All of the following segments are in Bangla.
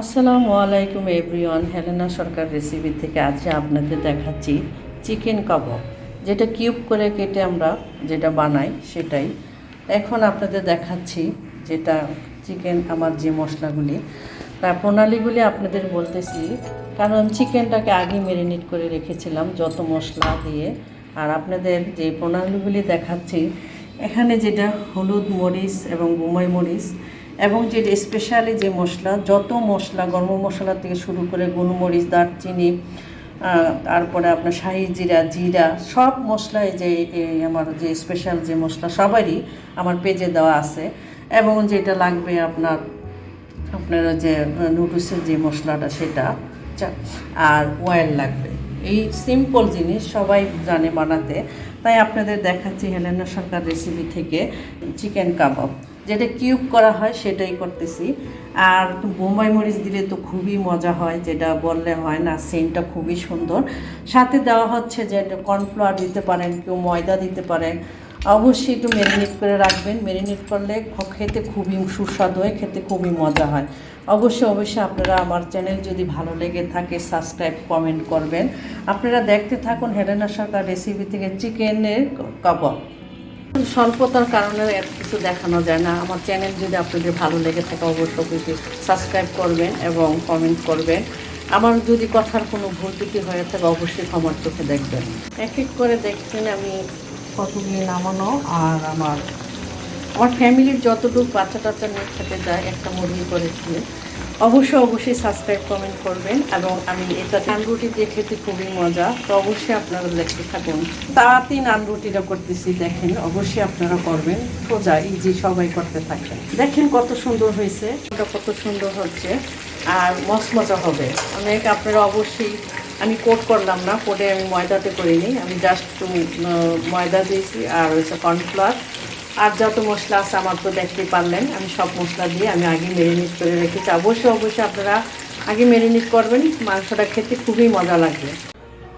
আসসালামু আলাইকুম এভরিওয়ান, হেলেনা সরকার রেসিপি থেকে আজকে আপনাদের দেখাচ্ছি চিকেন কাবাব। যেটা কিউব করে কেটে আমরা যেটা বানাই সেটাই। এখন আপনাদের দেখাচ্ছি যেটা চিকেন আমার যে মশলাগুলি তার প্রণালীগুলি আপনাদের বলতেছি। কারণ চিকেনটাকে আগে ম্যারিনেট করে রেখেছিলাম যত মশলা দিয়ে। আর আপনাদের যে প্রণালীগুলি দেখাচ্ছি, এখানে যেটা হলুদ মরিচ এবং বুমাই মরিচ এবং যে স্পেশালি যে মশলা, যত মশলা, গরম মশলা থেকে শুরু করে গোলমরিচ, দারচিনি তারপরে আপনার শাহি জিরা জিরা, সব মশলায় যে আমার যে স্পেশাল যে মশলা, সবারই আমার পেজে দেওয়া আছে। এবং যেটা লাগবে আপনার আপনার যে নুডলসের যে মশলাটা, সেটা চা- আর অয়েল লাগবে। এই সিম্পল জিনিস সবাই জানে বানাতে। তাই আপনাদের দেখাচ্ছি হেলেনা সরকার রেসিপি থেকে চিকেন কাবাব যেটা কিউব করা হয় সেটাই করতেছি। আর বোম্বাই মরিচ দিলে তো খুবই মজা হয়, যেটা বললে হয় না সেন্টটা খুবই সুন্দর। সাথে দেওয়া হচ্ছে যে কর্নফ্লাওয়ার দিতে পারেন, কেউ ময়দা দিতে পারেন। অবশ্যই একটু ম্যারিনেট করে রাখবেন। ম্যারিনেট করলে খেতে খুবই সুস্বাদু হয়, খেতে খুবই মজা হয়। অবশ্যই অবশ্যই আপনারা আমার চ্যানেল যদি ভালো লেগে থাকে সাবস্ক্রাইব কমেন্ট করবেন। আপনারা দেখতে থাকুন হেলেনা সরকার রেসিপি থেকে চিকেনের কাবাব। স্বল্পতার কারণে এত কিছু দেখানো যায় না। আমার চ্যানেল যদি আপনাদের ভালো লেগে থাকে, অবশ্যই অবশ্যই সাবস্ক্রাইব করবেন এবং কমেন্ট করবেন। আমার যদি কথার কোনো ভুল ত্রুটি হয়ে থাকে, অবশ্যই আমার চোখে দেখবেন। এক এক করে দেখবেন আমি কতগুলি নামানো আর আমার আমার ফ্যামিলির যতটুকু বাচ্চা টাচ্চা নিয়ে খেতে যায়, একটা মুরগি করে খেলে অবশ্যই অবশ্যই সাবস্ক্রাইব কমেন্ট করবেন এবং আমি এটা নান রুটি দিয়ে খেতে খুবই মজা, তো অবশ্যই আপনারা দেখতে থাকুন। তাড়াতাড়ি নান রুটিটা করতেছি, দেখেন, অবশ্যই আপনারা করবেন। সোজা ইজি সবাই করতে থাকবেন। দেখেন কত সুন্দর হয়েছে ওটা কত সুন্দর হচ্ছে, আর মচমচা হবে। অনেক আপনারা অবশ্যই, আমি কোট করলাম না, কোটে আমি ময়দাতে করিনি, আমি জাস্ট ময়দা দিয়েছি, আর হচ্ছে কর্নফ্লাওয়ার আর যত মশলা আছে আমার তো দেখতে পারলেন, আমি সব মশলা দিয়ে আমি আগে ম্যারিনেট করে রেখেছি। অবশ্যই অবশ্যই আপনারা আগে ম্যারিনেট করবেন, মাংসটা খেতে খুবই মজা লাগবে।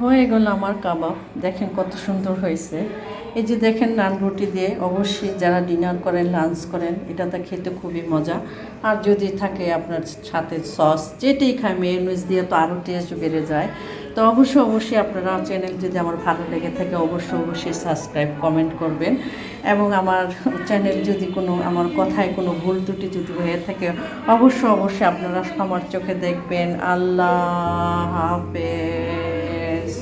হয়ে গেল আমার কাবাব। দেখেন কত সুন্দর হয়েছে। এই যে দেখেন নান রুটি দিয়ে অবশ্যই যারা ডিনার করেন লাঞ্চ করেন এটা তো খেতে খুবই মজা। আর যদি থাকে আপনার সাথে সস যেটাই খায় মেয়নিজ দিয়ে তো আরও টেস্ট বেড়ে যায়। তো অবশ্যই অবশ্যই আপনারা চ্যানেল যদি আমার ভালো লেগে থাকে, অবশ্যই অবশ্যই সাবস্ক্রাইব কমেন্ট করবেন। এবং আমার চ্যানেল যদি কোনো, আমার কথায় কোনো ভুল ত্রুটি যদি হয়ে থাকে, অবশ্যই অবশ্যই আপনারা আমার চোখে দেখবেন। আল্লাহ হাফেজ।